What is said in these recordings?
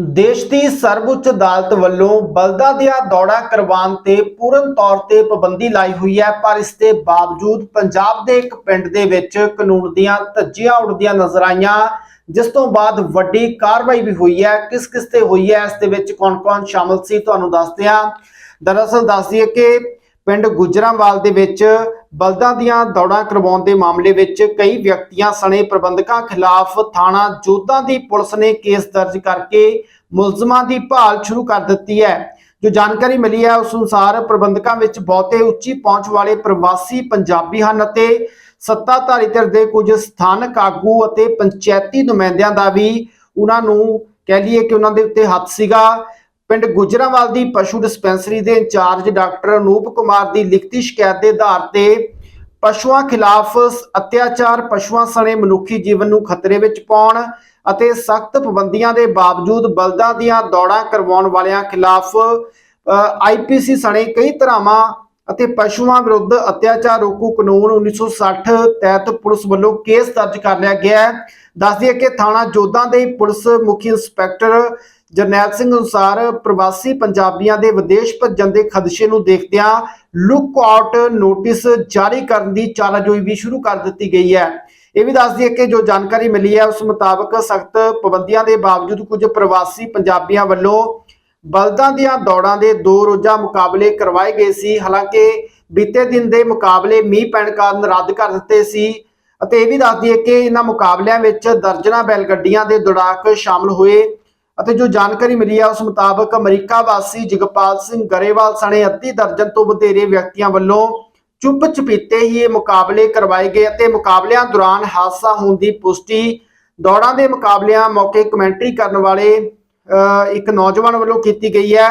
ਦੇਸ਼ ਦੀ ਸਰਵਉੱਚ ਅਦਾਲਤ ਵੱਲੋਂ ਬਲਦਾਂ ਦੀਆਂ ਦੌੜਾਂ ਕਰਵਾਉਣ ਤੇ ਪੂਰਨ ਤੌਰ ਤੇ ਪਾਬੰਦੀ ਲਾਈ ਹੋਈ ਹੈ, ਪਰ ਇਸ ਦੇ ਬਾਵਜੂਦ ਪੰਜਾਬ ਦੇ ਇੱਕ ਪਿੰਡ ਦੇ ਵਿੱਚ ਕਾਨੂੰਨ ਦੀਆਂ ਧੱਜੀਆਂ ਉੱਡਦੀਆਂ ਨਜ਼ਰ ਆਈਆਂ, ਜਿਸ ਤੋਂ ਬਾਅਦ ਵੱਡੀ ਕਾਰਵਾਈ ਵੀ ਹੋਈ ਹੈ। ਕਿਸ ਕਿਸ ਤੇ ਹੋਈ ਹੈ, ਇਸ ਦੇ ਵਿੱਚ ਕੌਣ-ਕੌਣ ਸ਼ਾਮਲ ਸੀ, ਤੁਹਾਨੂੰ ਦੱਸਦੇ ਹਾਂ। ਦਰਅਸਲ ਦੱਸ ਦਈਏ ਕਿ ਪਿੰਡ ਗੁਜਰਾਂਵਾਲ ਦੇ ਵਿੱਚ ਬਲਦਾਂ ਦੀਆਂ ਦੌੜਾਂ ਕਰਵਾਉਣ ਦੇ ਮਾਮਲੇ ਵਿੱਚ ਕਈ ਵਿਅਕਤੀਆਂ, ਸਣੇ ਪ੍ਰਬੰਧਕਾਂ ਖਿਲਾਫ ਥਾਣਾ ਜੋਧਾਂ ਦੀ ਪੁਲਿਸ ਨੇ ਕੇਸ ਦਰਜ ਕਰਕੇ ਮੁਲਜ਼ਮਾਂ ਦੀ ਭਾਲ ਸ਼ੁਰੂ ਕਰ ਦਿੱਤੀ ਹੈ। ਜੋ ਜਾਣਕਾਰੀ ਮਿਲੀ ਹੈ, ਉਸ ਅਨੁਸਾਰ ਪ੍ਰਬੰਧਕਾਂ ਵਿੱਚ ਬਹੁਤੇ ਉੱਚੀ ਪਹੁੰਚ ਵਾਲੇ ਪ੍ਰਵਾਸੀ ਪੰਜਾਬੀ ਹਨ ਅਤੇ ਸੱਤਾਧਾਰੀ ਧਿਰ ਦੇ ਕੁਝ ਸਥਾਨਕ ਆਗੂ ਅਤੇ ਪੰਚਾਇਤੀ ਨੁਮਾਇੰਦਿਆਂ ਦਾ ਵੀ ਉਹਨਾਂ ਨੂੰ ਕਹਿ ਲਈਏ ਕਿ ਉਹਨਾਂ ਦੇ ਉੱਤੇ ਹੱਥ ਸੀਗਾ। ਪਿੰਡ ਗੁਜਰਾਂਵਾਲ ਦੀ ਪਸ਼ੂ ਡਿਸਪੈਂਸਰੀ ਦੇ ਇੰਚਾਰਜ ਡਾਕਟਰ ਅਨੂਪ ਕੁਮਾਰ ਦੀ ਲਿਖਤੀ ਸ਼ਿਕਾਇਤ ਦੇ ਆਧਾਰ ਤੇ ਪਸ਼ੂਆਂ ਖਿਲਾਫ ਅਤਿਆਚਾਰ, ਪਸ਼ੂਆਂ ਸਣੇ ਮਨੁੱਖੀ ਜੀਵਨ ਨੂੰ ਖਤਰੇ ਵਿੱਚ ਪਾਉਣ ਅਤੇ ਸਖਤ ਪਾਬੰਦੀਆਂ ਦੇ ਬਾਵਜੂਦ ਬਲਦਾਂ ਦੀਆਂ ਦੌੜਾਂ ਕਰਵਾਉਣ ਵਾਲਿਆਂ ਖਿਲਾਫ ਆਈਪੀਸੀ ਸਣੇ ਕਈ ਧਰਾਵਾਂ ਅਤੇ ਪਸ਼ੂਆਂ ਵਿਰੁੱਧ ਅਤਿਆਚਾਰ ਰੋਕੂ ਕਾਨੂੰਨ 1960 ਤਹਿਤ ਪੁਲਿਸ ਵੱਲੋਂ ਕੇਸ ਦਰਜ ਕਰ ਲਿਆ ਗਿਆ ਹੈ। ਦੱਸ ਦਈਏ ਕਿ ਥਾਣਾ ਜੋਧਾਂ ਦੇ ਪੁਲਿਸ ਮੁਖੀ ਇੰਸਪੈਕਟਰ ਜਰਨੈਲ ਸਿੰਘ ਅਨੁਸਾਰ ਪ੍ਰਵਾਸੀ ਪੰਜਾਬੀਆਂ ਦੇ ਵਿਦੇਸ਼ ਭੱਜਣ ਦੇ ਖਦਸ਼ੇ ਨੂੰ ਦੇਖਦਿਆਂ ਲੁੱਕ ਆਊਟ ਨੋਟਿਸ ਜਾਰੀ ਕਰਨ ਦੀ ਚਾਲਾਜੋਈ ਵੀ ਸ਼ੁਰੂ ਕਰ ਦਿੱਤੀ ਗਈ ਹੈ। ਇਹ ਵੀ ਦੱਸ ਦਈਏ ਕਿ ਜੋ ਜਾਣਕਾਰੀ ਮਿਲੀ ਹੈ, ਉਸ ਮੁਤਾਬਕ ਸਖਤ ਪਾਬੰਦੀਆਂ ਦੇ ਬਾਵਜੂਦ ਕੁਝ ਪ੍ਰਵਾਸੀ ਪੰਜਾਬੀਆਂ ਵੱਲੋਂ ਬਲਦਾਂ ਦੀਆਂ ਦੌੜਾਂ ਦੇ ਦੋ ਰੋਜ਼ਾ ਮੁਕਾਬਲੇ ਕਰਵਾਏ ਗਏ ਸੀ। ਹਾਲਾਂਕਿ ਬੀਤੇ ਦਿਨ ਦੇ ਮੁਕਾਬਲੇ ਮੀਂਹ ਪੈਣ ਕਾਰਨ ਰੱਦ ਕਰ ਦਿੱਤੇ ਸੀ ਅਤੇ ਇਹ ਵੀ ਦੱਸ ਦਈਏ ਕਿ ਇਹਨਾਂ ਮੁਕਾਬਲਿਆਂ ਵਿੱਚ ਦਰਜਨਾ ਬੈਲ ਗੱਡੀਆਂ ਦੇ ਦੌੜਾਕ ਸ਼ਾਮਲ ਹੋਏ ਅਤੇ ਜੋ ਜਾਣਕਾਰੀ ਮਿਲੀ ਹੈ ਉਸ ਮੁਤਾਬਕ ਅਮਰੀਕਾ ਵਾਸੀ ਜਗਪਾਲ ਸਿੰਘ ਗਰੇਵਾਲ ਸਣੇ ਅੱਧੀ ਦਰਜਨ ਤੋਂ ਵਧੇਰੇ ਵਿਅਕਤੀਆਂ ਵੱਲੋਂ ਚੁੱਪ ਚਪੀਤੇ ਹੀ ਇਹ ਮੁਕਾਬਲੇ ਕਰਵਾਏ ਗਏ ਅਤੇ ਮੁਕਾਬਲਿਆਂ ਦੌਰਾਨ ਹਾਦਸਾ ਹੋਣ ਦੀ ਪੁਸ਼ਟੀ ਦੌੜਾਂ ਦੇ ਮੁਕਾਬਲਿਆਂ ਮੌਕੇ ਕਮੈਂਟਰੀ ਕਰਨ ਵਾਲੇ ਇੱਕ ਨੌਜਵਾਨ ਵੱਲੋਂ ਕੀਤੀ ਗਈ ਹੈ।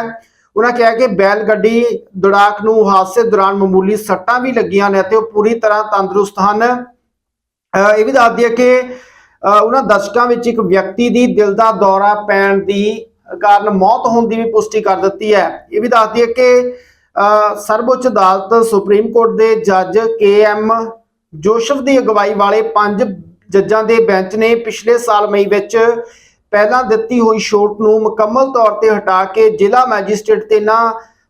ਉਹਨਾਂ ਕਿਹਾ ਕਿ ਬੈਲ ਗੱਡੀ ਦੌੜਾਕ ਨੂੰ ਹਾਦਸੇ ਦੌਰਾਨ ਮਾਮੂਲੀ ਸੱਟਾਂ ਵੀ ਲੱਗੀਆਂ ਨੇ ਅਤੇ ਉਹ ਪੂਰੀ ਤਰ੍ਹਾਂ ਤੰਦਰੁਸਤ ਹਨ। ਇਹ ਵੀ ਦੱਸਦੀ ਹੈ ਕਿ ਉਹਨਾਂ ਦਰਸ਼ਕਾਂ ਵਿੱਚ ਇੱਕ ਵਿਅਕਤੀ ਦੀ ਦਿਲ ਦਾ ਦੌਰਾ ਪੈਣ ਦੀ ਕਾਰਨ ਮੌਤ ਹੋਣ ਦੀ ਵੀ ਪੁਸ਼ਟੀ ਕਰ ਦਿੱਤੀ ਹੈ। ਇਹ ਵੀ ਦੱਸਦੀ ਹੈ ਕਿ ਅਹ, ਸਰਵਉੱਚ ਅਦਾਲਤ ਸੁਪਰੀਮ ਕੋਰਟ ਦੇ ਜੱਜ ਕੇ ਐਮ ਜੋਸ਼ਫ ਦੀ ਅਗਵਾਈ ਵਾਲੇ ਪੰਜ ਜੱਜਾਂ ਦੇ ਬੈਂਚ ਨੇ ਪਿਛਲੇ ਸਾਲ ਮਈ ਵਿੱਚ ਪਹਿਲਾਂ ਦਿੱਤੀ ਹੋਈ ਛੋਟ ਨੂੰ ਮੁਕੰਮਲ ਤੌਰ ਤੇ ਹਟਾ ਕੇ ਜ਼ਿਲ੍ਹਾ ਮੈਜਿਸਟ੍ਰੇਟ ਤੇ ਨਾ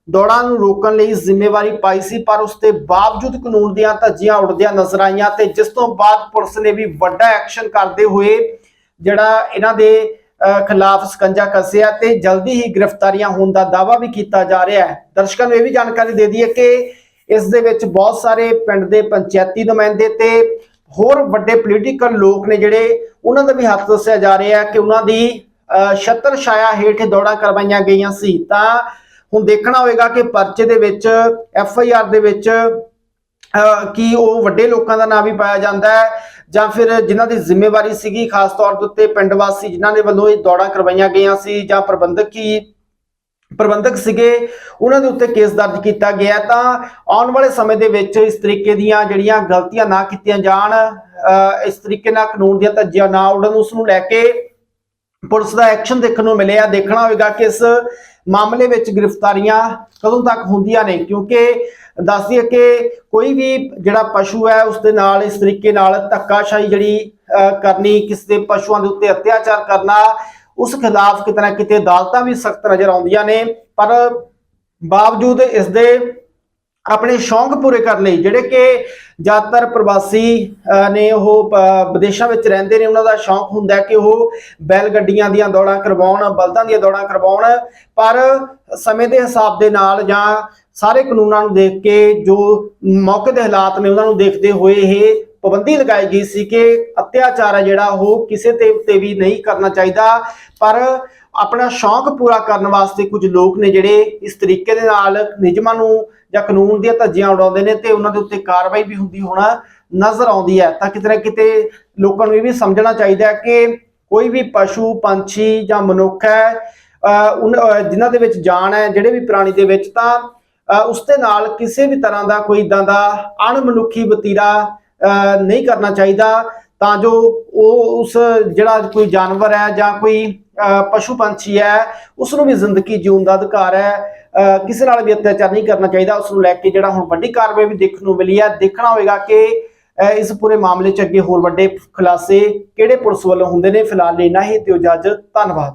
ਦੌੜਾਂ ਨੂੰ ਰੋਕਣ ਲਈ ਜ਼ਿੰਮੇਵਾਰੀ ਪਾਈ ਸੀ ਪਰ ਉਸ ਦੇ ਬਾਵਜੂਦ ਕਾਨੂੰਨ ਦੀਆਂ ਧੱਜੀਆਂ ਉੱਡਦੀਆਂ ਨਜ਼ਰ ਆਈਆਂ ਤੇ ਜਿਸ ਤੋਂ ਬਾਅਦ ਪੁਲਿਸ ਨੇ ਵੀ ਵੱਡਾ ਐਕਸ਼ਨ ਕਰਦੇ ਹੋਏ ਜਿਹੜਾ ਇਹਨਾਂ ਦੇ ਅਹ, ਖਿਲਾਫ ਸਕੰਜਾ ਕੱਸਿਆ ਤੇ ਜਲਦੀ ਹੀ ਗ੍ਰਿਫਤਾਰੀਆਂ ਹੋਣ ਦਾ ਦਾਅਵਾ ਵੀ ਕੀਤਾ ਜਾ ਰਿਹਾ ਹੈ। ਦਰਸ਼ਕਾਂ ਨੂੰ ਇਹ ਵੀ ਜਾਣਕਾਰੀ ਦੇ ਦਈਏ ਕਿ ਇਸ ਦੇ ਵਿੱਚ ਬਹੁਤ ਸਾਰੇ ਪਿੰਡ ਦੇ ਪੰਚਾਇਤੀ ਨੁਮਾਇੰਦੇ ਤੇ ਹੋਰ ਵੱਡੇ ਪੋਲੀਟੀਕਲ ਲੋਕ ਨੇ ਜਿਹੜੇ ਉਹਨਾਂ ਦਾ ਵੀ ਹੱਥ ਦੱਸਿਆ ਜਾ ਰਿਹਾ ਹੈ ਕਿ ਉਹਨਾਂ ਦੀ ਅਹ, ਛਤਰ ਛਾਇਆ ਹੇਠ ਦੌੜਾਂ ਕਰਵਾਈਆਂ ਗਈਆਂ ਸੀ। ਤਾਂ ਹੁਣ ਦੇਖਣਾ ਹੋਵੇਗਾ ਕਿ ਪਰਚੇ ਦੇ ਵਿੱਚ ਐਫ ਆਈ ਆਰ ਦੇ ਵਿੱਚ ਅਹ, ਕੀ ਉਹ ਵੱਡੇ ਲੋਕਾਂ ਦਾ ਨਾਮ ਵੀ ਪਾਇਆ ਜਾਂਦਾ ਹੈ ਜਾਂ ਫਿਰ ਜਿਨ੍ਹਾਂ ਦੀ ਜ਼ਿੰਮੇਵਾਰੀ ਸੀਗੀ ਖਾਸ ਤੌਰ ਦੇ ਉੱਤੇ ਪਿੰਡ ਵਾਸੀ ਜਿਨ੍ਹਾਂ ਦੇ ਵੱਲੋਂ ਇਹ ਦੌੜਾਂ ਕਰਵਾਈਆਂ ਗਈਆਂ ਸੀ ਜਾਂ ਪ੍ਰਬੰਧਕ ਹੀ ਪ੍ਰਬੰਧਕ ਸੀਗੇ ਉਹਨਾਂ ਦੇ ਉੱਤੇ ਕੇਸ ਦਰਜ ਕੀਤਾ ਗਿਆ ਤਾਂ ਆਉਣ ਵਾਲੇ ਸਮੇਂ ਦੇ ਵਿੱਚ ਇਸ ਤਰੀਕੇ ਦੀਆਂ ਜਿਹੜੀਆਂ ਗਲਤੀਆਂ ਨਾ ਕੀਤੀਆਂ ਜਾਣ ਅਹ, ਇਸ ਤਰੀਕੇ ਨਾਲ ਕਾਨੂੰਨ ਦੀਆਂ ਧੱਜੀਆਂ ਨਾ ਉਡਣ ਉਸ ਨੂੰ ਲੈ ਕੇ ਪੁਲਿਸ ਦਾ ਐਕਸ਼ਨ ਦੇਖਣ ਨੂੰ ਮਿਲਿਆ। ਦੇਖਣਾ ਹੋਵੇਗਾ ਕਿ ਇਸ ਮਾਮਲੇ ਵਿੱਚ ਗ੍ਰਿਫਤਾਰੀਆਂ ਕਦੋਂ ਤੱਕ ਹੁੰਦੀਆਂ ਨੇ ਕਿਉਂਕਿ ਦੱਸ ਦਈਏ ਕਿ ਕੋਈ ਵੀ ਜਿਹੜਾ ਪਸ਼ੂ ਹੈ ਉਸ ਦੇ ਨਾਲ ਇਸ ਤਰੀਕੇ ਨਾਲ ਧੱਕਾਸ਼ਾਹੀ ਜਿਹੜੀ ਅਹ, ਕਰਨੀ ਕਿਸੇ ਦੇ ਪਸ਼ੂਆਂ ਦੇ ਉੱਤੇ ਅਤਿਆਚਾਰ ਕਰਨਾ ਉਸ ਖਿਲਾਫ ਕਿਤੇ ਨਾ ਕਿਤੇ ਅਦਾਲਤਾਂ ਵੀ ਸਖਤ ਨਜ਼ਰ ਆਉਂਦੀਆਂ ਨੇ, ਪਰ ਬਾਵਜੂਦ ਇਸ ਦੇ ਆਪਣੇ ਸ਼ੌਂਕ ਪੂਰੇ ਕਰਨ ਲਈ, ਜਿਹੜੇ ਕਿ ਜ਼ਿਆਦਾਤਰ ਪ੍ਰਵਾਸੀ ਨੇ ਉਹ ਵਿਦੇਸ਼ਾਂ ਵਿੱਚ ਰਹਿੰਦੇ ਨੇ, ਉਹਨਾਂ ਦਾ ਸ਼ੌਂਕ ਹੁੰਦਾ ਕਿ ਉਹ ਬੈਲ ਗੱਡੀਆਂ ਦੀਆਂ ਦੌੜਾਂ ਕਰਵਾਉਣ, ਬਲਦਾਂ ਦੀਆਂ ਦੌੜਾਂ ਕਰਵਾਉਣ, ਪਰ ਸਮੇਂ ਦੇ ਹਿਸਾਬ ਦੇ ਨਾਲ ਜਾਂ ਸਾਰੇ ਕਾਨੂੰਨਾਂ ਨੂੰ ਦੇਖ ਕੇ ਜੋ ਮੌਕੇ ਦੇ ਹਾਲਾਤ ਨੇ, ਉਹਨਾਂ ਨੂੰ ਦੇਖਦੇ ਹੋਏ ਇਹ ਪਾਬੰਦੀ ਲਗਾਈ ਗਈ ਸੀ ਕਿ ਅਤਿਆਚਾਰ ਹੈ ਜਿਹੜਾ, ਉਹ ਕਿਸੇ ਤੇ ਉੱਤੇ ਵੀ ਨਹੀਂ ਕਰਨਾ ਚਾਹੀਦਾ। ਪਰ ਆਪਣਾ ਸ਼ੌਂਕ ਪੂਰਾ ਕਰਨ ਵਾਸਤੇ ਕੁਝ ਲੋਕ ਨੇ ਜਿਹੜੇ ਇਸ ਤਰੀਕੇ ਦੇ ਨਾਲ ਨਿਯਮਾਂ ਨੂੰ ਜਾਂ ਕਾਨੂੰਨ ਦੀਆਂ ਧੱਜੀਆਂ ਉਡਾਉਂਦੇ ਨੇ ਤੇ ਉਹਨਾਂ ਦੇ ਉੱਤੇ ਕਾਰਵਾਈ ਵੀ ਹੁੰਦੀ ਹੋਣਾ ਨਜ਼ਰ ਆਉਂਦੀ ਹੈ। ਤਾਂ ਕਿਤੇ ਨਾ ਕਿਤੇ ਲੋਕਾਂ ਨੂੰ ਇਹ ਵੀ ਸਮਝਣਾ ਚਾਹੀਦਾ ਹੈ ਕਿ ਕੋਈ ਵੀ ਪਸ਼ੂ, ਪੰਛੀ ਜਾਂ ਮਨੁੱਖ ਹੈ, ਅਹ ਉਨ- ਜਿਨ੍ਹਾਂ ਦੇ ਵਿੱਚ ਜਾਨ ਹੈ, ਜਿਹੜੇ ਵੀ ਪ੍ਰਾਣੀ ਦੇ ਵਿੱਚ, ਤਾਂ, ਅਹ ਉਸ ਦੇ ਨਾਲ ਕਿਸੇ ਵੀ ਤਰ੍ਹਾਂ ਦਾ ਕੋਈ ਇਦਾਂ ਦਾ ਅਣਮਨੁੱਖੀ ਵਤੀਰਾ ਨਹੀਂ ਕਰਨਾ ਚਾਹੀਦਾ, ਤਾਂ ਜੋ ਉਹ ਉਸ ਜਿਹੜਾ ਕੋਈ ਜਾਨਵਰ ਹੈ ਜਾਂ ਕੋਈ ਪਸ਼ੂ ਪੰਛੀ ਹੈ ਉਸ ਨੂੰ ਵੀ ਜ਼ਿੰਦਗੀ ਜਿਉਣ ਦਾ ਅਧਿਕਾਰ ਹੈ। ਕਿਸੇ ਨਾਲ ਵੀ ਅਤਿਆਚਾਰ ਨਹੀਂ ਕਰਨਾ ਚਾਹੀਦਾ ਉਸ ਨੂੰ ਲੈ ਕੇ ਜਿਹੜਾ ਹੁਣ ਵੱਡੀ ਕਾਰਵਾਈ ਵੀ ਦੇਖਣ ਨੂੰ ਮਿਲੀ ਹੈ। ਦੇਖਣਾ ਹੋਵੇਗਾ ਕਿ ਇਸ ਪੂਰੇ ਮਾਮਲੇ 'ਚ ਅੱਗੇ ਹੋਰ ਵੱਡੇ ਖੁਲਾਸੇ ਕਿਹੜੇ ਪੁਲਿਸ ਵੱਲੋਂ ਹੁੰਦੇ ਨੇ। ਫਿਲਹਾਲ ਲਈ ਹੀ, ਦਿਓ ਜੱਜ ਧੰਨਵਾਦ।